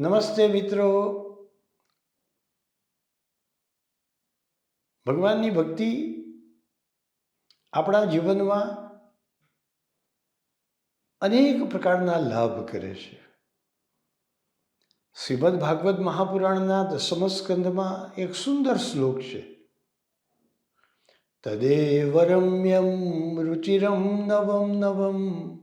નમસ્તે મિત્રો. ભગવાનની ભક્તિ આપણા જીવનમાં અનેક પ્રકારના લાભ કરે છે. શ્રીમદ ભાગવત મહાપુરાણના દસમ સ્કંદમાં એક સુંદર શ્લોક છે. તદેવ રમ્યમ રુચિરમ નવમ નવમ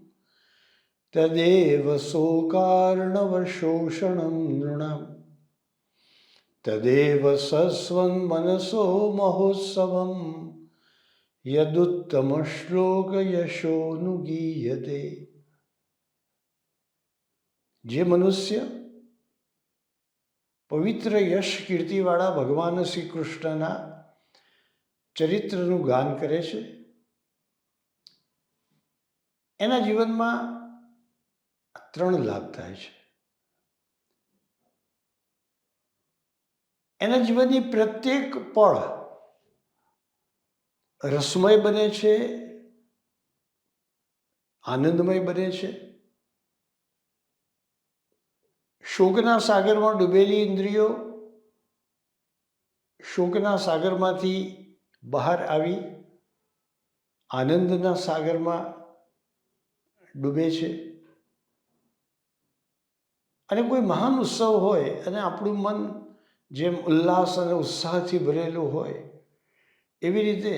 તદેવ શોકાર્ણવશોષણમ નૃણામ તદેવ સસ્વન મનસો મહોત્સવમ યદુત્તમ શ્લોક યશોનુગીયતે જે મનુષ્ય પવિત્ર યશ કીર્તિવાળા ભગવાન શ્રી કૃષ્ણના ચરિત્રનું ગાન કરે છે, એના જીવનમાં ત્રણ લાભ થાય છે. એના જીવનની પ્રત્યેક પળ રસમય બને છે, આનંદમય બને છે. શોકના સાગરમાં ડૂબેલી ઇન્દ્રિયો શોકના સાગરમાંથી બહાર આવી આનંદના સાગરમાં ડૂબે છે. અને કોઈ મહાન ઉત્સવ હોય અને આપણું મન જેમ ઉલ્લાસ અને ઉત્સાહથી ભરેલું હોય, એવી રીતે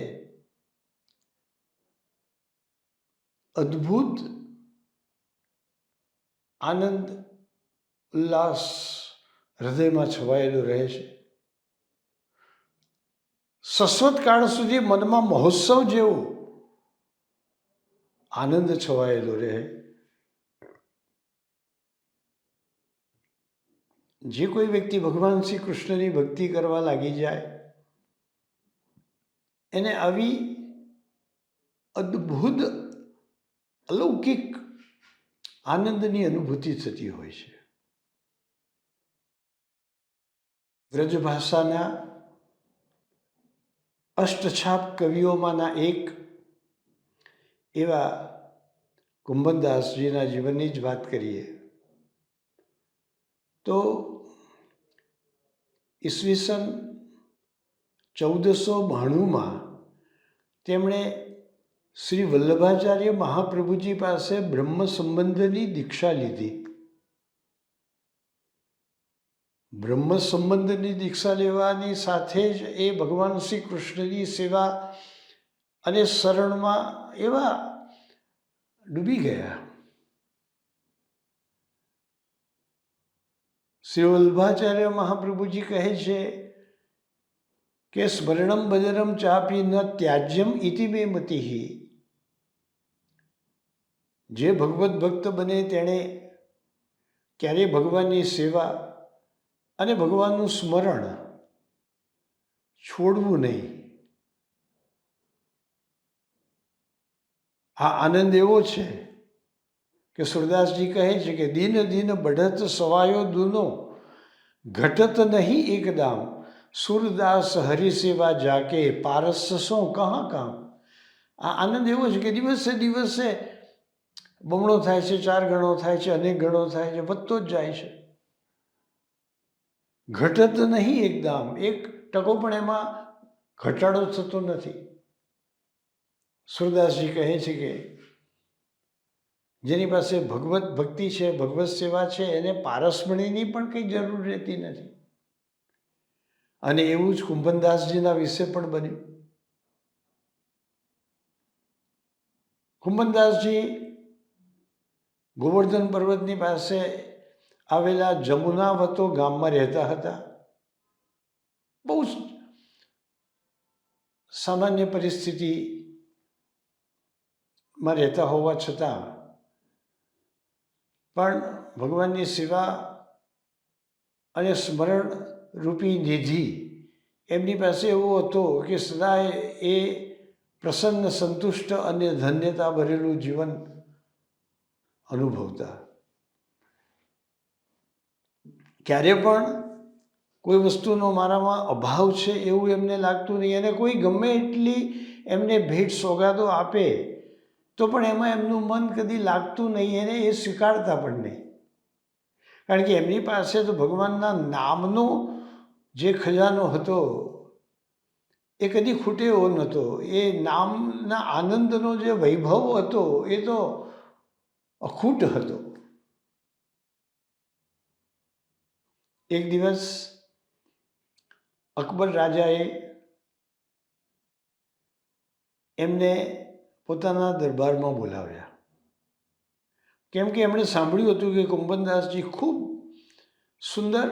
અદ્ભુત આનંદ, ઉલ્લાસ હૃદયમાં છવાયેલું રહે છે. સસ્વત કાળ સુધી મનમાં મહોત્સવ જેવો આનંદ છવાયેલો રહે. જે કોઈ વ્યક્તિ ભગવાન શ્રી કૃષ્ણની ભક્તિ કરવા લાગી જાય, એને આવી અદ્ભુત અલૌકિક આનંદની અનુભૂતિ થતી હોય છે. વ્રજ ભાષાના અષ્ટછાપ કવિઓમાંના એક એવા કુંભનદાસજીના જીવનની જ વાત કરીએ. તો ઈસવીસન ચૌદસો બાણુંમાં તેમણે શ્રી વલ્લભાચાર્ય મહાપ્રભુજી પાસે બ્રહ્મ સંબંધની દીક્ષા લીધી. બ્રહ્મ સંબંધની દીક્ષા લેવાની સાથે જ એ ભગવાન શ્રી કૃષ્ણની સેવા અને શરણમાં એવા ડૂબી ગયા. શ્રી વલ્ભાચાર્ય મહાપ્રભુજી કહે છે કે સ્મરણમ બદરમ ચાપી ન ત્યાજ્યમ ઇતિ બે મતિહી જે ભગવત ભક્ત બને તેણે ક્યારેય ભગવાનની સેવા અને ભગવાનનું સ્મરણ છોડવું નહીં. આ આનંદ એવો છે કે સુરદાસજી કહે છે કે દિન દિન બઢત સવાયો દૂનો, ઘટત નહીં એકદામ સુરદાસ હરિસેવા જાકે, પારસ સો કહા કામ? આ આનંદ એવો છે કે દિવસે દિવસે બમણો થાય છે, ચાર ગણો થાય છે, અનેક ગણો થાય છે, વધતો જ જાય છે. ઘટત નહીં એકદમ એક ટકો પણ એમાં ઘટાડો થતો નથી. સુરદાસજી કહે છે કે જેની પાસે ભગવત ભક્તિ છે, ભગવત સેવા છે, એને પારસમણીની પણ કંઈ જરૂર રહેતી નથી. અને એવું જ કુંભનદાસજીના વિશે પણ બન્યું. કુંભનદાસજી ગોવર્ધન પર્વતની પાસે આવેલા જમુનાવતો ગામમાં રહેતા હતા. બહુ જ સામાન્ય પરિસ્થિતિમાં રહેતા હોવા છતાં પણ ભગવાનની સેવા અને સ્મરણ રૂપી નિધિ એમની પાસે એવો હતો કે સદાય એ પ્રસન્ન, સંતુષ્ટ અને ધન્યતા ભરેલું જીવન અનુભવતા. ક્યારે પણ કોઈ વસ્તુનો મારામાં અભાવ છે એવું એમને લાગતું નહીં અને કોઈ ગમે એટલી એમને ભેટ સોગાદો આપે તો પણ એમાં એમનું મન કદી લાગતું નહીં એને એ સ્વીકારતા પણ નહીં. કારણ કે એમની પાસે તો ભગવાનના નામનો જે ખજાનો હતો, એ કદી ખૂટે એવો નહોતો. એ નામના આનંદનો જે વૈભવ હતો, એ તો અખૂટ હતો. એક દિવસ અકબર રાજાએ એમને પોતાના દરબારમાં બોલાવ્યા. કેમ કે એમણે સાંભળ્યું હતું કે કુંભનદાસજી ખૂબ સુંદર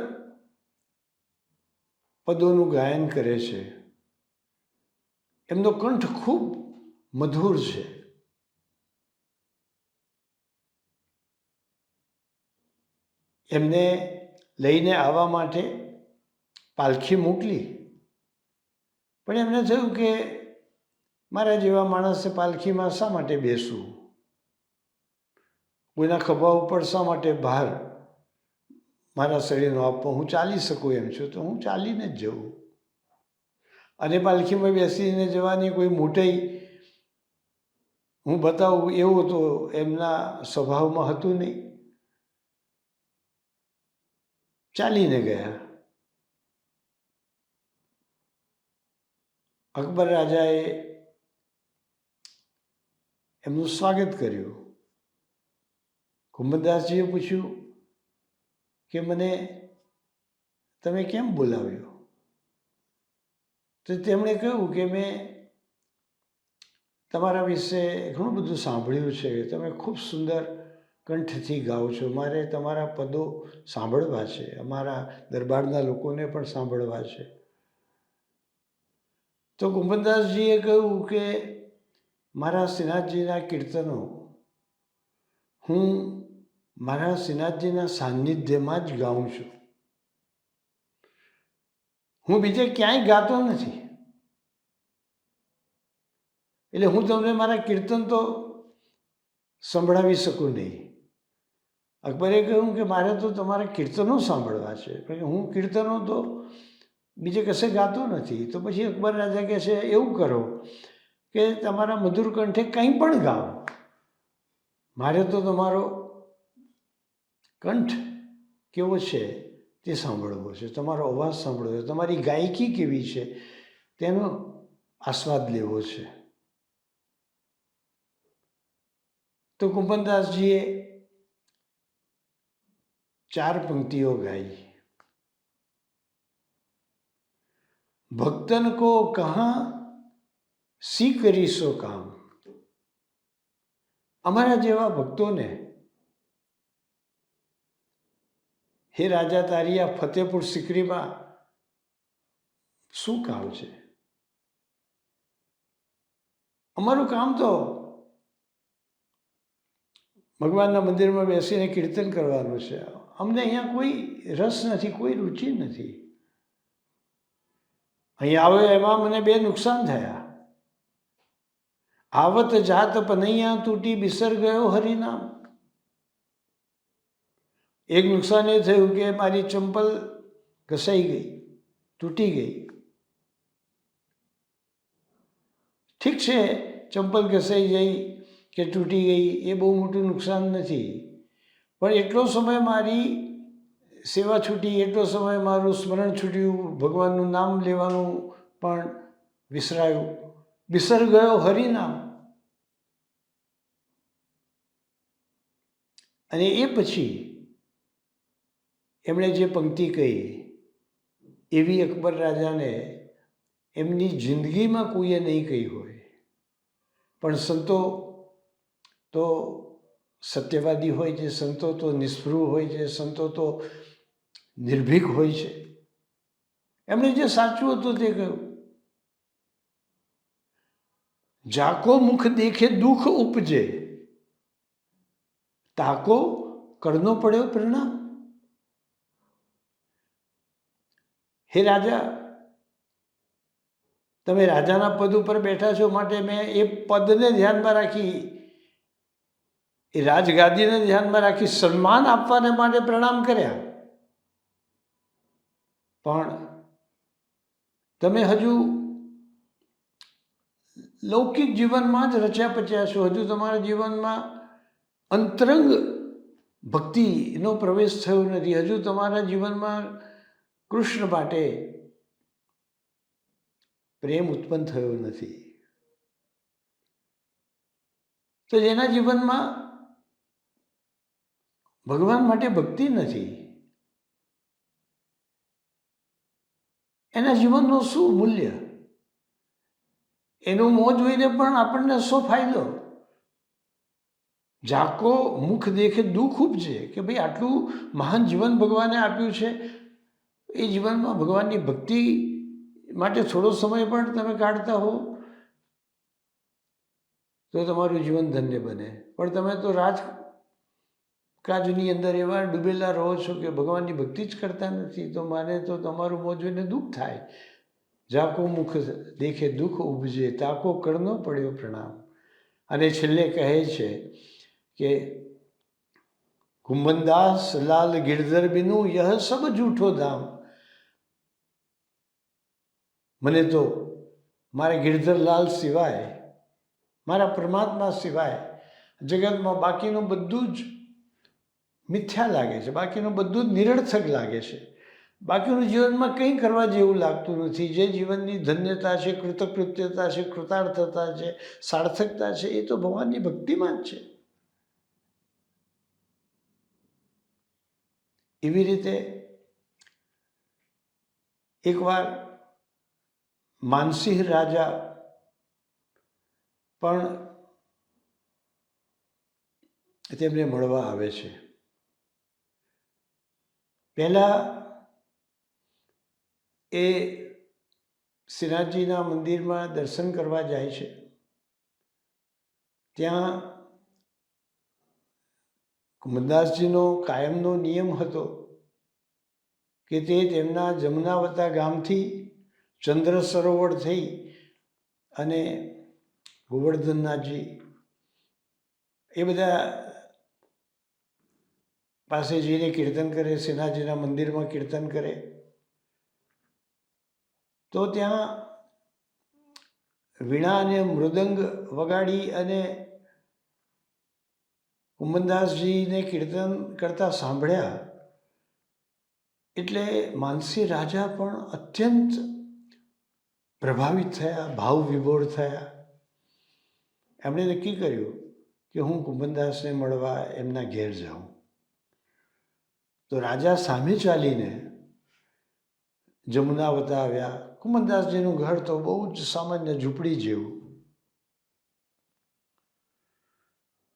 પદોનું ગાયન કરે છે. એમનો કંઠ ખૂબ મધુર છે. એમને લઈને આવવા માટે પાલખી મોકલી. પણ એમને થયું કે મારા જેવા માણસે પાલખીમાં શા માટે બેસવું? કોઈના ખભા ઉપર શા માટે ભાર? મારા શરીરનો આપવો હું ચાલી શકું એમ છું, તો હું ચાલીને જ જઉં. અને પાલખીમાં બેસીને જવાની કોઈ મોટાઈ હું બતાવું એવું તો એમના સ્વભાવમાં હતું નહીં. ચાલીને ગયા. અકબર રાજાએ એમનું સ્વાગત કર્યું. કુંભદાસજીએ પૂછ્યું કે મને તમે કેમ બોલાવ્યો? તો તેમણે કહ્યું કે મેં તમારા વિશે ઘણું બધું સાંભળ્યું છે. તમે ખૂબ સુંદર કંઠથી ગાઓ છો. મારે તમારા પદો સાંભળવા છે. અમારા દરબારના લોકોને પણ સાંભળવા છે. તો કુંભદાસજીએ કહ્યું કે મારા શ્રીનાથજીના કીર્તનો. હું મારા શ્રીનાથજીના સાનિધ્યમાં જ ગાઉં છું. હું બીજે ક્યાંય ગાતો નથી. એટલે હું તમને મારા કીર્તન તો સંભળાવી શકું નહીં. અકબરે કહ્યું કે મારે તો તમારા કીર્તનો સાંભળવા છે. કે હું કીર્તનો તો બીજે કશે ગાતો નથી. તો પછી અકબર રાજા કહે છે, એવું કરો. કે તમારા મધુર કંઠે કંઈ પણ ગાઓ. મારે તો તમારો કંઠ કેવો છે તે સાંભળવો છે. તમારો અવાજ સાંભળવો છે. તમારી ગાયકી કેવી છે તેનો આસ્વાદ લેવો છે. તો કુંભનદાસજીએ ચાર પંક્તિઓ ગાઈ. ભક્તન કો કહા સી કરીશો કામ? અમારા જેવા ભક્તોને હે રાજા તારી આ ફતેહપુર સિકરીમાં શું કામ છે? અમારું કામ તો ભગવાનના મંદિરમાં બેસીને કીર્તન કરવાનું છે. અમને અહીંયા કોઈ રસ નથી, કોઈ રુચિ નથી. અહીં આવ્યો એમાં મને બે નુકસાન થયા. આવત જાત પનૈયા તૂટી બિસર ગયો હરિનામ એક નુકસાન એ થયું કે મારી ચંપલ ઘસાઈ ગઈ તૂટી ગઈ ઠીક છે ચંપલ ઘસાઈ ગઈ કે તૂટી ગઈ એ બહુ મોટું નુકસાન નથી પણ એટલો સમય મારી સેવા છૂટી એટલો સમય મારું સ્મરણ છૂટ્યું ભગવાનનું નામ લેવાનું પણ વિસરાયું વિસર ગયો હરિનામ. અને એ પછી એમણે જે પંક્તિ કહી, એવી અકબર રાજાને એમની જિંદગીમાં કોઈએ નહીં કહી હોય. પણ સંતો તો સત્યવાદી હોય છે, સંતો તો નિષ્પૃહ હોય છે, સંતો તો નિર્ભીક હોય છે. એમણે જે સાચું હતું તે કહ્યું. જાકો મુખ દેખે દુઃખ ઉપજે. તાકો કરનો પડ્યો પ્રણામ. હે રાજા, તમે રાજાના પદ ઉપર બેઠા છો માટે મેં એ પદને ધ્યાનમાં રાખી, એ રાજગાદીને ધ્યાનમાં રાખી સન્માન આપવાને માટે પ્રણામ કર્યા. પણ તમે હજુ લૌકિક જીવનમાં જ રચ્યા પચ્યા છો. હજુ તમારા જીવનમાં અંતરંગ ભક્તિનો પ્રવેશ થયો નથી. હજુ તમારા જીવનમાં કૃષ્ણ માટે પ્રેમ ઉત્પન્ન થયો નથી. તો જેના જીવનમાં ભગવાન માટે ભક્તિ નથી, એના જીવનનું શું મૂલ્ય? એનું મોં જોઈને પણ આપણને શો ફાયદો? ઝાકો મુખ દેખે દુઃખ ઉપજે કે ભાઈ આટલું મહાન જીવન ભગવાને આપ્યું છે, એ જીવનમાં ભગવાનની ભક્તિ માટે થોડો સમય પણ તમે કાઢતા હો, તો તમારું જીવન ધન્ય બને. પણ તમે તો રાજ કાજની અંદર એવા ડૂબેલા રહો છો કે ભગવાનની ભક્તિ જ કરતા નથી, તો મારે તો તમારું મોં જોઈને દુઃખ થાય. ઝાકો મુખ દેખે દુઃખ ઉપજે, તાકો કરનો પડ્યો પ્રણામ. અને છેલ્લે કહે છે કે કુંભનદાસ લાલ ગિરધર બિનું, યહ સબ જૂઠો ધામ. મને તો મારા ગિરધરલાલ સિવાય, મારા પરમાત્મા સિવાય જગતમાં બાકીનું બધું જ મિથ્યા લાગે છે, બાકીનું બધું જ નિરર્થક લાગે છે. બાકીનું જીવનમાં કંઈ કરવા જેવું લાગતું નથી. જે જીવનની ધન્યતા છે, કૃતકૃત્યતા છે, કૃતાર્થતા છે, સાર્થકતા છે, એ તો ભગવાનની ભક્તિમાં જ છે. એવી રીતે એકવાર માનસિંહ રાજા પણ તેમને મળવા આવે છે. પહેલાં એ શ્રીનાથજીના મંદિરમાં દર્શન કરવા જાય છે. ત્યાં કુમદાસજીનો કાયમનો નિયમ હતો કે તે તેમના જમનાવતા ગામથી ચંદ્ર સરોવર થઈ અને ગોવર્ધનનાથજી એ બધા પાસે જઈને કીર્તન કરે સેનાજીના મંદિરમાં કીર્તન કરે. તો ત્યાં વીણા અને મૃદંગ વગાડી અને કુંભનદાસજીને કીર્તન કરતા સાંભળ્યા. એટલે માનસી રાજા પણ અત્યંત પ્રભાવિત થયા, ભાવ વિભોર થયા. એમણે નક્કી કર્યું કે હું કુંભનદાસને મળવા એમના ઘેર જાઉં. તો રાજા સામે ચાલીને જમુનાવતા આવ્યા. કુંભનદાસજીનું ઘર તો બહુ જ સામાન્ય ઝૂંપડી જેવું.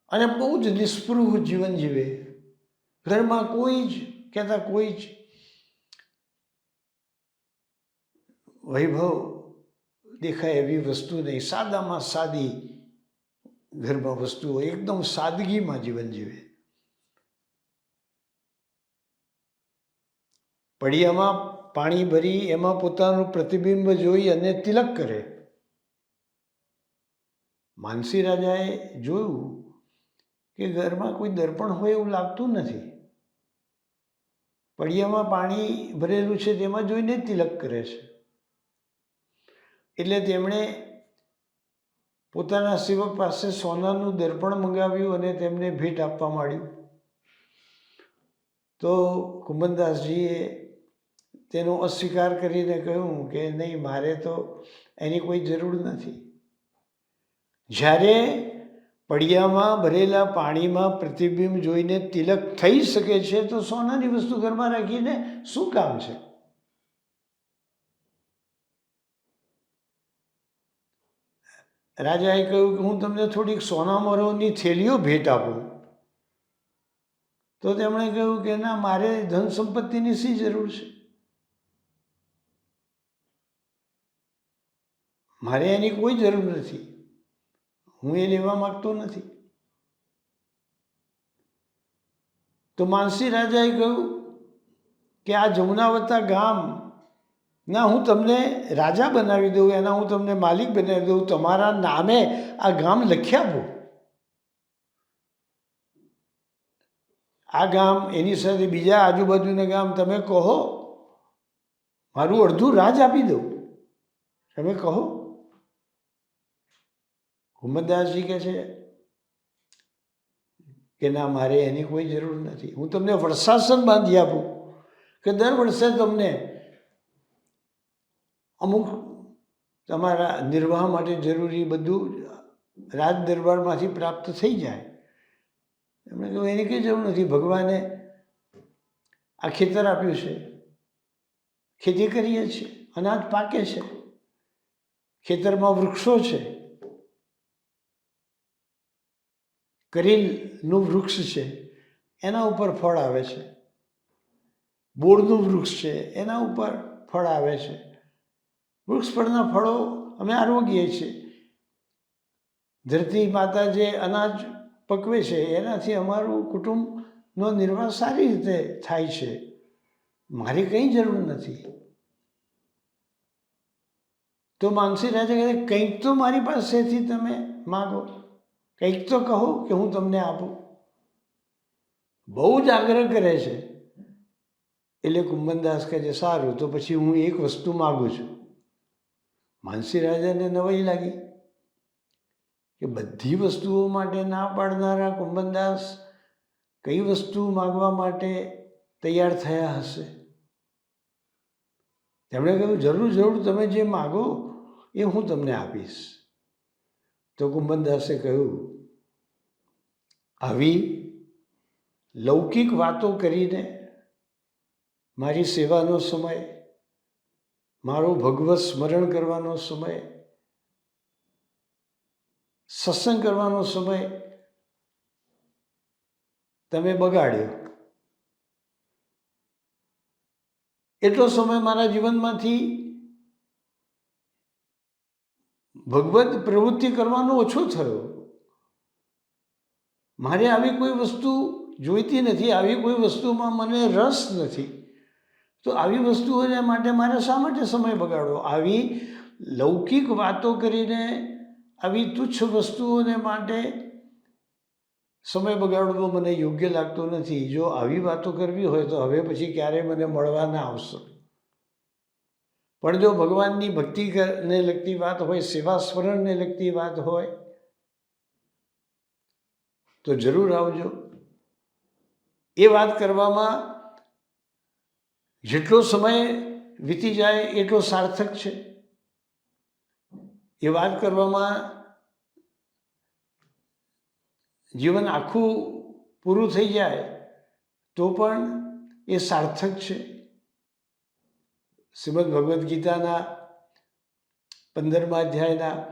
અને બહુ જ નિસ્પૃહ જીવન જીવે. ઘરમાં કોઈ જ, કહેતા કોઈ જ વૈભવ દેખાય એવી વસ્તુ નહીં. સાદામાં સાદી ઘરમાં વસ્તુઓ એકદમ સાદગીમાં જીવન જીવે. પડિયામાં પાણી ભરી એમાં પોતાનું પ્રતિબિંબ જોઈ અને તિલક કરે. માનસી રાજાએ જોયું કે ઘરમાં કોઈ દર્પણ હોય એવું લાગતું નથી. પડિયામાં પાણી ભરેલું છે તેમાં જોઈને તિલક કરે છે. એટલે તેમણે પોતાના સેવક પાસે સોનાનું દર્પણ મંગાવ્યું અને તેમને ભેટ આપવા માંડ્યું. તો કુંભનદાસજીએ તેનો અસ્વીકાર કરીને કહ્યું કે નહીં, મારે તો એની કોઈ જરૂર નથી. જ્યારે પડિયામાં ભરેલા પાણીમાં પ્રતિબિંબ જોઈને તિલક થઈ શકે છે, તો સોનાની વસ્તુ ઘરમાં રાખીને શું કામ છે? રાજાએ કહ્યું કે હું તમને થોડીક સોનામરોની થેલીઓ ભેટ આપું. તો તેમણે કહ્યું કે ના, મારે ધન સંપત્તિની શી જરૂર છે? મારે એની કોઈ જરૂર નથી. હું એ લેવા માગતો નથી. તો માનસી રાજાએ કહ્યું કે આ જમુનાવતા ગામ, ના, હું તમને રાજા બનાવી દઉં, એના હું તમને માલિક બનાવી દઉં, તમારા નામે આ ગામ લખી આપું આ ગામ, એની સાથે બીજા આજુબાજુના ગામ તમે કહો, મારું અડધું રાજ આપી દઉં. તમે કહો. હુમતદાસજી કહે છે કે ના, મારે એની કોઈ જરૂર નથી. હું તમને વર્ષાસન બાંધી આપું કે દર વર્ષે તમને અમુક તમારા નિર્વાહ માટે જરૂરી બધું રાજ દરબારમાંથી પ્રાપ્ત થઈ જાય. એમણે કહ્યું, એની કંઈ જરૂર નથી. ભગવાને આ ખેતર આપ્યું છે. ખેતી કરીએ છીએ. અનાજ પાકે છે. ખેતરમાં વૃક્ષો છે. કરીલનું વૃક્ષ છે, એના ઉપર ફળ આવે છે. બોરનું વૃક્ષ છે, એના ઉપર ફળ આવે છે. વૃક્ષ પરના ફળો અમે આરોગીએ છીએ. ધરતી માતા જે અનાજ પકવે છે, એનાથી અમારું કુટુંબનો નિર્વાહ સારી રીતે થાય છે. મારી કંઈ જરૂર નથી. તો માનસી રાજા કહે, કંઈક તો મારી પાસેથી તમે માગો. કંઈક તો કહો કે હું તમને આપું. બહુ જ આગ્રહ કરે છે. એટલે કુંભનદાસ કહે છે, સારું, તો પછી હું એક વસ્તુ માગું છું. માનસી રાજાને નવાઈ લાગી કે બધી વસ્તુઓ માટે ના પાડનારા કુંભનદાસ કઈ વસ્તુ માગવા માટે તૈયાર થયા હશે? તેમણે કહ્યું, જરૂર જરૂર, તમે જે માગો એ હું તમને આપીશ. તો કુંભનદાસે કહ્યું આવી લૌકિક વાતો કરીને મારી સેવાનો સમય, મારો ભગવત સ્મરણ કરવાનો સમય, સત્સંગ કરવાનો સમય તમે બગાડ્યો. એટલો સમય મારા જીવનમાંથી ભગવત પ્રવૃત્તિ કરવાનો ઓછો થયો. મારે આવી કોઈ વસ્તુ જોઈતી નથી, આવી કોઈ વસ્તુમાં મને રસ નથી. તો આવી વસ્તુઓને માટે મારે શા માટે સમય બગાડવો? આવી લૌકિક વાતો કરીને આવી તુચ્છ વસ્તુઓને માટે સમય બગાડવો મને યોગ્ય લાગતો નથી. જો આવી વાતો કરવી હોય તો હવે પછી ક્યારેય મને મળવા ના આવશો? પણ જો ભગવાનની ભક્તિને લગતી વાત હોય, સેવા સ્મરણને લગતી વાત હોય તો જરૂર આવજો. એ વાત કરવામાં જેટલો સમય વીતી જાય એટલો સાર્થક છે. એ વાત કરવામાં જીવન આખું પૂરું થઈ જાય તો પણ એ સાર્થક છે. શ્રીમદ ભગવદ્ ગીતાના પંદરમા અધ્યાયના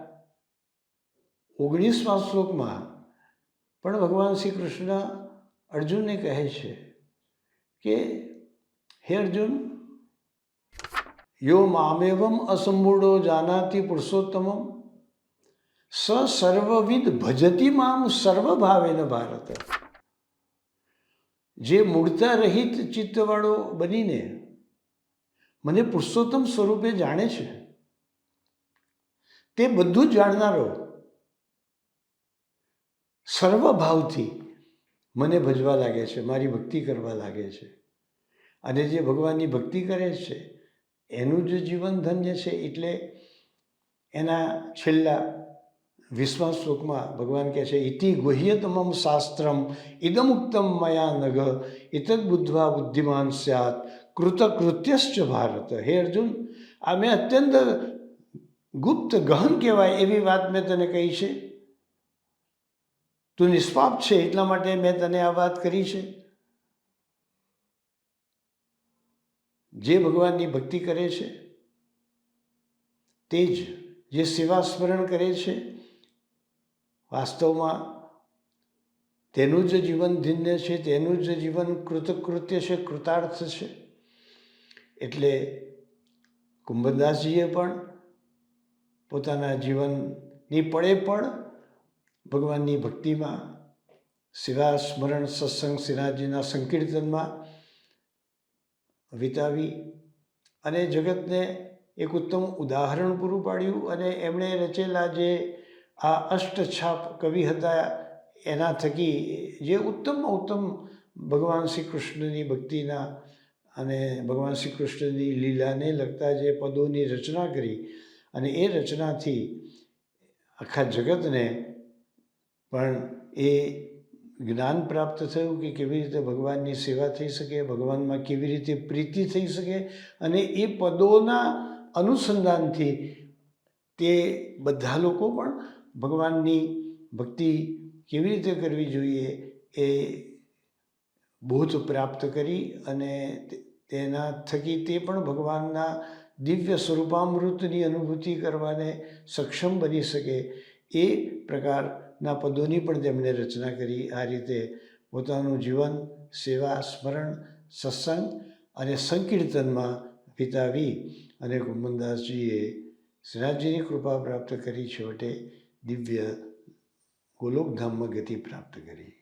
ઓગણીસમા શ્લોકમાં પણ ભગવાન શ્રી કૃષ્ણ અર્જુનને કહે છે કે, હે અર્જુન, યો મામેવમ અસંબૂળો જાનાતિ પુરુષોત્તમમ. સ સર્વવિદ ભજતી મામ સર્વભાવેન ભારત. જે મૂળતા રહિત ચિત્તવાળો બનીને મને પુરુષોત્તમ સ્વરૂપે જાણે છે, તે બધું જ જાણનારો સર્વભાવથી મને ભજવા લાગે છે, મારી ભક્તિ કરવા લાગે છે. અને જે ભગવાનની ભક્તિ કરે છે, એનું જે જીવન ધન્ય છે એટલે એના છેલ્લા વિશ્વાસ શ્લોકમાં ભગવાન કહે છે, ઇતિ ગુહ્યતમમ શાસ્ત્રમ ઇદમુક્તમ મયા નગ, ઇતદ બુદ્ધવા બુદ્ધિમાન સ્યાત, કૃતકૃત્યશ્ચ ભારત. હે અર્જુન, આ મેં અત્યંત ગુપ્ત ગહન કહેવાય એવી વાત મેં તને કહી છે. તું નિષ્પાપ છે એટલા માટે મેં તને આ વાત કરી છે. જે ભગવાનની ભક્તિ કરે છે, તે જ જે સેવા સ્મરણ કરે છે, વાસ્તવમાં તેનું જ જીવન ધન્ય છે, તેનું જ જીવન કૃતકૃત્ય છે, કૃતાર્થ છે. એટલે કુંભદાસજીએ પણ પોતાના જીવનની પળે પણ ભગવાનની ભક્તિમાં, સેવા સ્મરણ સત્સંગ શ્રીનાથજીના સંકીર્તનમાં વિતાવી અને જગતને એક ઉત્તમ ઉદાહરણ પૂરું પાડ્યું અને એમણે રચેલા જે આ અષ્ટછાપ કવિ હતા, એના થકી જે ઉત્તમમાં ઉત્તમ ભગવાન શ્રી કૃષ્ણની ભક્તિના અને ભગવાન શ્રી કૃષ્ણની લીલાને લગતા જે પદોની રચના કરી અને એ રચનાથી આખા જગતને પણ એ જ્ઞાન પ્રાપ્ત થયું કે કેવી રીતે ભગવાનની સેવા થઈ શકે, ભગવાનમાં કેવી રીતે પ્રીતિ થઈ શકે અને એ પદોના અનુસંધાનથી તે બધા લોકો પણ ભગવાનની ભક્તિ કેવી રીતે કરવી જોઈએ એ બોધ પ્રાપ્ત કરી અને તેના થકી તે પણ ભગવાનના દિવ્ય સ્વરૂપામૃતની અનુભૂતિ કરવાને સક્ષમ બની શકે એ પ્રકારના પદોની પણ તેમણે રચના કરી. આ રીતે પોતાનું જીવન, સેવા, સ્મરણ, સત્સંગ અને સંકીર્તનમાં વિતાવી અને કુંભનદાસજીએ શ્રીનાથજીની કૃપા પ્રાપ્ત કરી. છેવટે દિવ્ય ગોલોકધામમાં ગતિ પ્રાપ્ત કરી.